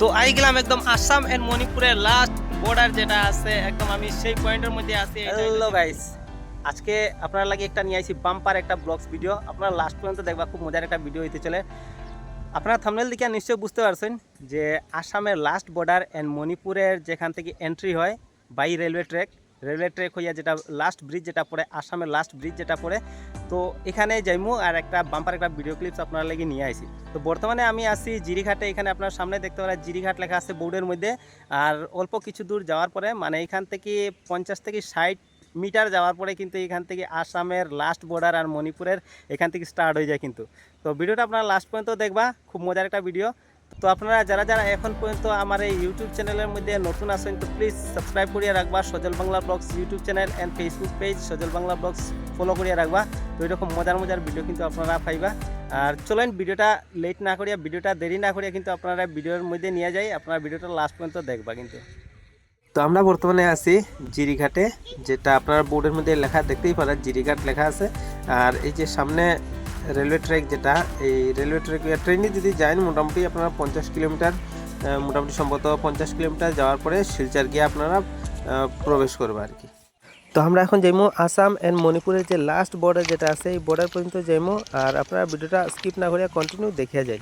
তো আই গেলাম একদম আসাম এন্ড মণিপুরের লাস্ট বর্ডার যেটা আছে একদম আমি সেই পয়েন্টের মধ্যে আছি হ্যালো গাইস আজকে আপনার লাগে একটা নিয়ে আইছি বাম্পার একটা ব্লগস ভিডিও আপনারা লাস্ট পর্যন্ত দেখবা খুব মজার একটা ভিডিও হইতে চলে। আপনারা থামনেল দেখে নিশ্চয়ই বুঝতে পারছেন যে আসামের লাস্ট বর্ডার এন্ড মণিপুরের যেখান থেকে এন্ট্রি হয় by railway track railway track হইয়া যেটা লাস্ট ব্রিজ যেটা পড়ে, আসামের লাস্ট ব্রিজ যেটা পড়ে, তো এখানে যাইমু আর একটা বাম্পার একটা ভিডিও ক্লিপস আপনারা লাগি নিয়ে আইছি। তো বর্তমানে আমি আছি জিরিঘাটে, এখানে আপনার সামনে দেখতে পারেন জিরিঘাট লেখা আছে বোর্ডের মধ্যে। আর অল্প কিছু দূর যাওয়ার পরে মানে এখান থেকে পঞ্চাশ থেকে ষাট মিটার যাওয়ার পরে কিন্তু এখান থেকে আসামের লাস্ট বর্ডার আর মণিপুরের এখান থেকে স্টার্ট হয়ে যায় কিন্তু। তো ভিডিওটা আপনারা লাস্ট পর্যন্ত দেখবা, খুব মজার একটা ভিডিও তো আপনারা যারা যারা এখন পর্যন্ত আমার এই ইউটিউব চ্যানেলের মধ্যে নতুন আছেন, তো প্লিজ সাবস্ক্রাইব করিয়া রাখবা। Sajal Bangla blogs YouTube channel and Facebook page Sajal Bangla blogs follow করিয়া রাখবা। তো এরকম মজার মজার ভিডিও কিন্তু আপনারা পাইবা। আর চলেন ভিডিওটা লেট না করিয়া, ভিডিওটা দেরি না করিয়া কিন্তু আপনারা ভিডিওর মধ্যে নিয়ে যাই, আপনারা ভিডিওটা লাস্ট পর্যন্ত দেখবা কিন্তু। তো আমরা বর্তমানে আছি জিরিঘাটে, যেটা আপনার বোর্ডের মধ্যে লেখা, দেখতেই পারেন, জিরিঘাট লেখা আছে। আর এই যে সামনে রেলওয়ে ট্র্যাক যেটা, এই রেলওয়ে ট্র্যাক ট্রেনে যদি যান, মোটামুটি আপনারা পঞ্চাশ কিলোমিটার মোটামুটি সম্ভবত পঞ্চাশ কিলোমিটার যাওয়ার পরে শিলচার গিয়ে আপনারা প্রবেশ করবে আর কি। তো আমরা এখন যাইমো আসাম অ্যান্ড মণিপুরের যে লাস্ট বর্ডার যেটা আছে, এই বর্ডার পর্যন্ত যাইমো। আর আপনারা ভিডিওটা স্কিপ না করে কন্টিনিউ দেখে যাই।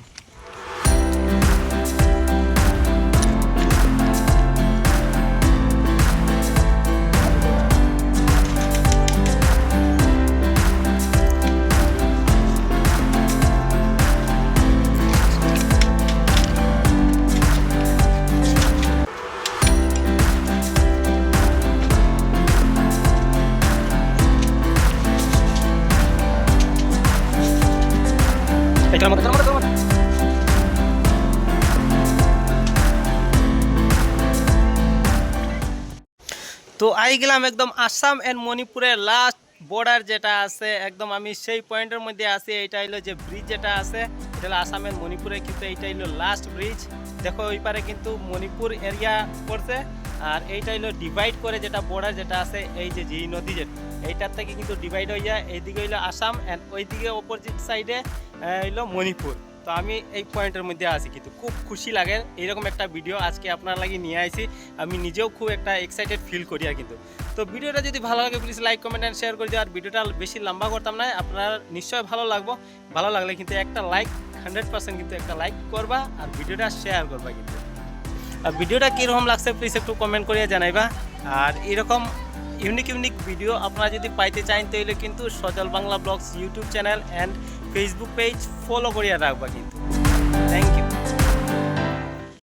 তো আই গেলাম একদম আসাম এন্ড মণিপুরের লাস্ট বর্ডার যেটা আছে, একদম আমি সেই পয়েন্টের মধ্যে আছি, এইটা হলো যে ব্রিজ যেটা আছে, এটা হলো আসামের মণিপুরে কিন্তু এইটা হলো লাস্ট ব্রিজ দেখো, ওই পারে কিন্তু মণিপুর এরিয়া পড়ছে। আর এইটা হলো ডিভাইড করে যেটা বর্ডার যেটা আছে, এই যে জি নদী যেটা এইটার থেকে কিন্তু ডিভাইড হয়ে যায়। এইদিকে হইল আসাম অ্যান্ড ওইদিকে অপোজিট সাইডে হইল মণিপুর। তো আমি এই পয়েন্টের মধ্যে আছি কিন্তু খুব খুশি লাগে। এইরকম একটা ভিডিও আজকে আপনার লাগি নিয়ে আসি আমি নিজেও খুব একটা এক্সাইটেড ফিল করি আর কিন্তু। তো ভিডিওটা যদি ভালো লাগে please like comment and share করে দিও। আর ভিডিওটা বেশি লম্বা করতাম না, আপনার নিশ্চয়ই ভালো লাগবো। ভালো লাগলে কিন্তু একটা লাইক হান্ড্রেড পার্সেন্ট কিন্তু একটা লাইক করবা। আর ভিডিওটা শেয়ার করবা কিন্তু। ভিডিওটা কীরকম লাগছে প্লিজ একটু কমেন্ট করিয়া জানাইবা। আর এরকম ইউনিক ইউনিক ভিডিও আপনারা যদি পাইতে চান, তাহলে কিন্তু Sajal Bangla blogs YouTube channel and Facebook page follow করিয়া রাখবা কিন্তু।